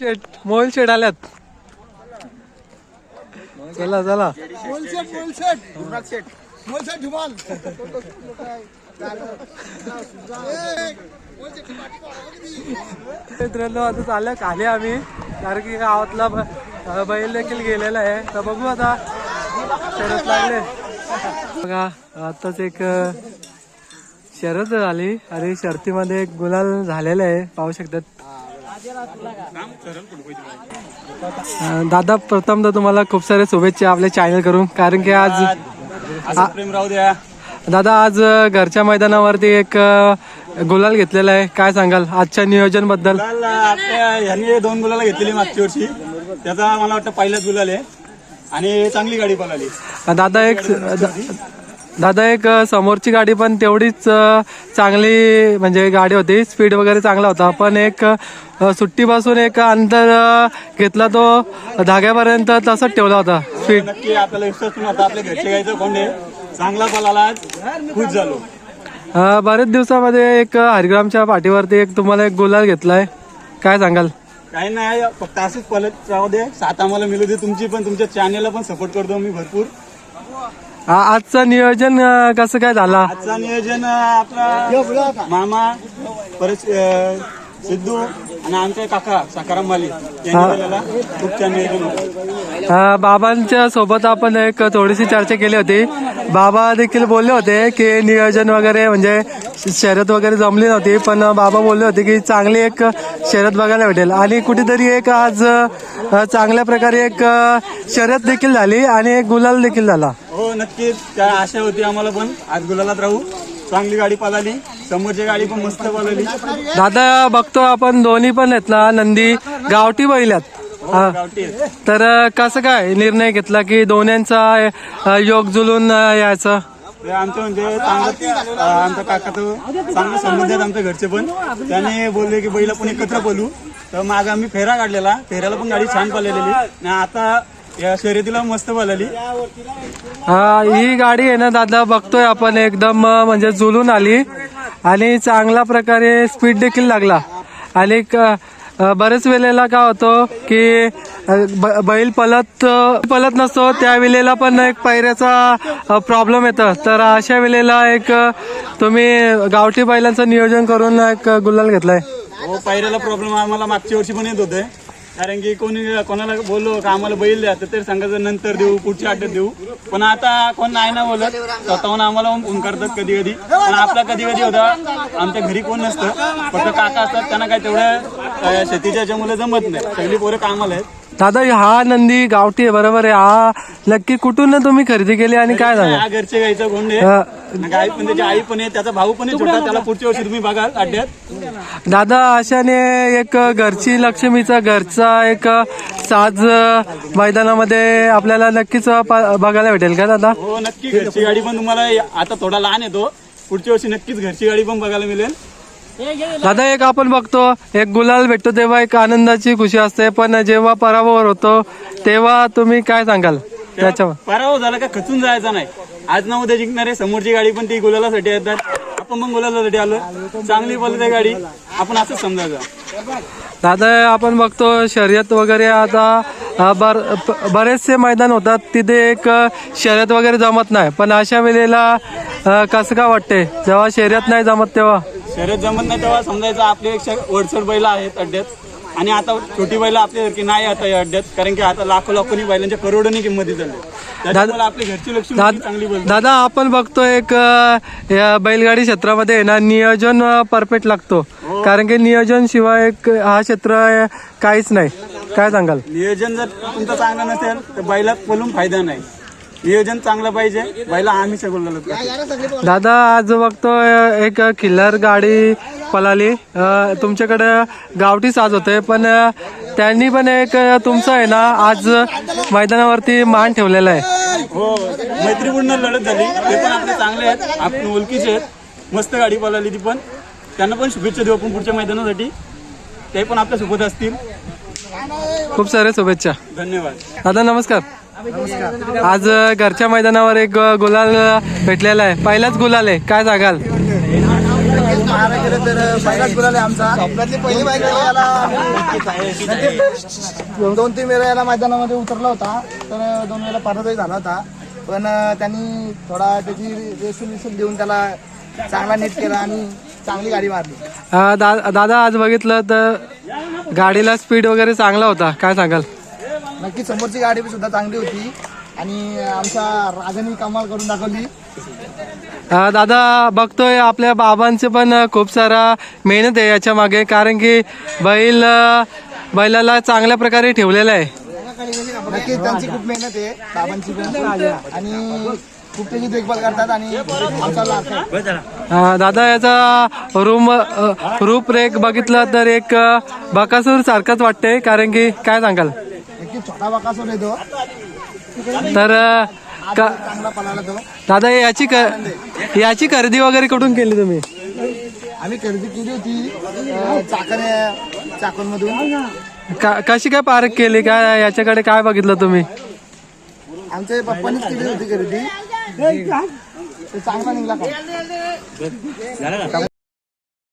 शेट mobile शेट आल्यात. चला चला. मोलशेट मोलशेट मोलशेट धुमाल मित्रांनो आता चाललं खाली आम्ही. कारण की गावातला बैल देखील गेलेला आहे. तर बघू आता. शरद लागले. बघा आताच एक शरद झाली आणि शर्तीमध्ये एक गुलाल झालेला आहे. पाहू शकतात. दादा प्रथम तर तुम्हाला खूप सारे शुभेच्छा आपल्या चॅनल करून कारण की आज प्रेम राहू द्या. दादा आज घरच्या मैदानावरती एक गुलाल घेतलेला आहे. काय सांगाल? आजच्या नियोजनबद्दल ह्यांनी दोन गुलाला घेतलेली मागच्या वर्षी. त्याचा मला वाटतं पहिलाच गुलाल आहे. आणि चांगली गाडी पळाली. दादा एक दादा एक समोरची गाडी पण तेवढीच चांगली म्हणजे गाडी होती. स्पीड वगैरे चांगला होता. पण एक सुट्टीपासून एक अंतर घेतला तो धाग्यापर्यंत तसंच ठेवला होता. स्पीड नक्की आपल्याला विश्वास पण होता. आपल्या घरचे गायचं कोंडे चांगला पळाला आज खुश झालो. बरेच दिवसामध्ये एक हरिग्रामच्या पाठीवरती एक तुम्हाला एक गुलाल घेतलाय. काय सांगाल? काही नाही फक्त असंच पळत राहू दे. साथ आम्हाला मिळू दे. तुमची पण तुमच्या चॅनेलला पण सपोर्ट करतो मी भरपूर. आ- आजचं नियोजन अ, कसं काय झाला? आजचा नियोजन अं, आपला मामा परत अं, सिद्धू आणि आमचे काका सकाराम माली यांनी केलेला खूप छान नियोजन होतं अ, बाबांच्या सोबत आपण एक थोडीशी चर्चा केली होती. बाबा देखील बोलले होते की नियोजन वगैरे म्हणजे शर्यत वगैरे जमली नव्हती पण बाबा बोलले होते की चांगली एक शर्यत बघायला भेटेल. आणि कुठेतरी एक आज अ, चांगल्या प्रकारे एक अ, शर्यत देखील झाली आणि एक गुलाल देखील झाला. हो नक्कीच. त्या आशा होती आम्हाला पण. आज गुलालात राहू. चांगली गाडी पळाली समोरची गाडी पण मस्त पळाली दादा बघतो आपण दोन्ही पण आहेत ना नंदी गावठी बैल्यात हा. गावठी. तर कसं काय निर्णय घेतला की दोन्यांचा अ, योग जुलून अ, यायचं? ते आमचं म्हणजे चांगलं आमचा काका तो चांगले संबंध आहेत आमच्या घरचे पण. त्याने बोलले की बैला पण एकत्र बोलू. तर माग आम्ही फेरा काढलेला. फेऱ्याला पण गाडी छान पळलेली आणि आता या शर्यतीला मस्त पळाली. हा ही गाडी आहे ना दादा बघतोय आपण एकदम म्हणजे जुलून आली. आणि चांगल्या प्रकारे स्पीड देखील लागला. आणि बरेच वेळेला काय होतं की बैल पलत पलत नसतो त्या वेळेला पण एक पैऱ्याचा प्रॉब्लेम येतं. तर अशा वेळेला एक तुम्ही गावठी बैलांचं नियोजन करून एक गुलाल घेतलाय. हो पायऱ्याला प्रॉब्लेम आम्हाला मागच्या वर्षी पण येत होते. कारण की कोणी कोणाला बोललो का आम्हाला बैल द्या तर सांगायचं नंतर देऊ पुढच्या आठवड्यात देऊ. पण आता कोण नाही ना बोलत स्वतःहून आम्हाला फोन करतात कधी कधी पण आपला कधी कधी होता आमच्या घरी कोण नसतं. फक्त काका असतात त्यांना काय तेवढं अं, शेतीच्या याच्यामुळे जमत नाही. सगळी पोरं कामाला आहेत. दादा हा नंदी गावठी आहे बरोबर आहे. हा नक्की कुठून तुम्ही खरेदी केली आणि काय झालं? हा घरचे गाईचा गोंड आहे अ, गाई पण त्याची आई पण आहे त्याचा भाऊ पण आहे छोटा त्याला पुढच्या वर्षी तुम्ही बघाल अड्ड्यात. दादा अशाने एक घरची लक्ष्मीचा घरचा एक साज मैदानामध्ये आपल्याला नक्कीच प- बघायला भेटेल का दादा? हो नक्की घरची गाडी पण तुम्हाला आता थोडा लहान येतो पुढच्या वर्षी नक्कीच घरची गाडी पण बघायला मिळेल. दादा एक आपण बघतो एक गुलाल भेटतो तेव्हा एक आनंदाची खुशी असते पण जेव्हा पराभव होतो तेव्हा तुम्ही काय सांगाल? त्याच्यावर. पराभव झाला का खचून जायचा नाही. आज ना उद्या जिंकणारे समोरची गाडी पण ती गुलालासाठी येतात. आपण पण गुलालासाठी आलो. चांगली बोलते गाडी. आपण असंच समजायचं. दादा आपण बघतो शर्यत वगैरे आता बर बरेचसे मैदान होतात. तिथे एक शर्यत वगैरे जमत नाही. पण अशा वेळेला कसं का वाटते? जेव्हा शर्यत नाही जमत तेव्हा? शर्यत जमत नाही तेव्हा समजायचं. आपल्यापेक्षा वरचढ बैला आहेत अड्ड्यात. आणि आता छोटी बैल आपल्यासारखी नाही आता या अड्ड्यात कारण की आता लाखो लाखोनी बैलांच्या करोडोनी किंमती त्याच्यामुळे आपली घरची लक्ष्मी दाद- चांगली दादा आपण बघतो एक या बैलगाडी क्षेत्रामध्ये आहे ना नियोजन परफेक्ट लागतो. कारण की नियोजन शिवाय एक हा क्षेत्र काहीच नाही. काय सांगाल? नियोजन जर तुमचं चांगलं नसेल तर बैलात बोलून फायदा नाही. नियोजन चांगलं पाहिजे. बैला आम्ही सगळं दादा आज बघतो अ, एक किल्लर गाडी पळाली अ, तुमच्याकडे गावठी साज होते पण अ, त्यांनी पण एक अ, तुमचं आहे ना आज मैदानावरती मान ठेवलेला आहे. हो मैत्रीपूर्ण लढत झाली. ते पण आपले चांगले आहेत. आपण ओळखीचे आहेत. मस्त गाडी पळाली ती पण. त्यांना पण शुभेच्छा देऊ आपण पुढच्या मैदानासाठी. ते पण आपल्यासोबत असतील. खूप सारे शुभेच्छा. धन्यवाद. दादा नमस्कार. आज घरच्या मैदानावर एक गुलाल भेटलेला आहे. पहिलाच गुलाल आहे. काय सांगाल? पाहायला गेलं तर पहिलाच गुलाल आहे आमचा स्वप्नातली पहिली बाईक याला दोन तीन वेळा याला मैदानामध्ये उतरला होता. तर दोन वेळेला पराजय झाला होता. पण त्यांनी थोडा त्याची रेशन देऊन त्याला चांगला नीट केला आणि चांगली गाडी मारली. दादा आज बघितलं तर गाडीला स्पीड वगैरे चांगला होता. काय सांगाल? नक्की समोरची गाडी सुद्धा चांगली होती. आणि आमच्या राजाने कमाल करून दाखवली. अ, दादा बघतोय आपल्या बाबांचे पण खूप सारा मेहनत आहे याच्या मागे कारण की बैल अ, बैलाला चांगल्या प्रकारे ठेवलेला आहे. नक्की त्यांची खूप मेहनत आहे बाबांची पण. आणि खूप त्याची देखभाल करतात आणि आमचा लाख आहे. अ, दादा याचा रूम अ, रूपरेख बघितलं तर एक अ, बकासूर सारखंच वाटतंय कारण की काय सांगाल? छोटा बकासूर येतो तर अ, का चांगला पळाला तो दादा याची क- याची खरेदी वगैरे कुठून केली तुम्ही? आम्ही खरेदी केली होती अं, चाकण चाकणमधून. का कशी काय पार्क केली? काय याच्याकडे काय बघितलं तुम्ही? आमच्या पप्पानीच केली होती खरेदी ते चांगला निघला का?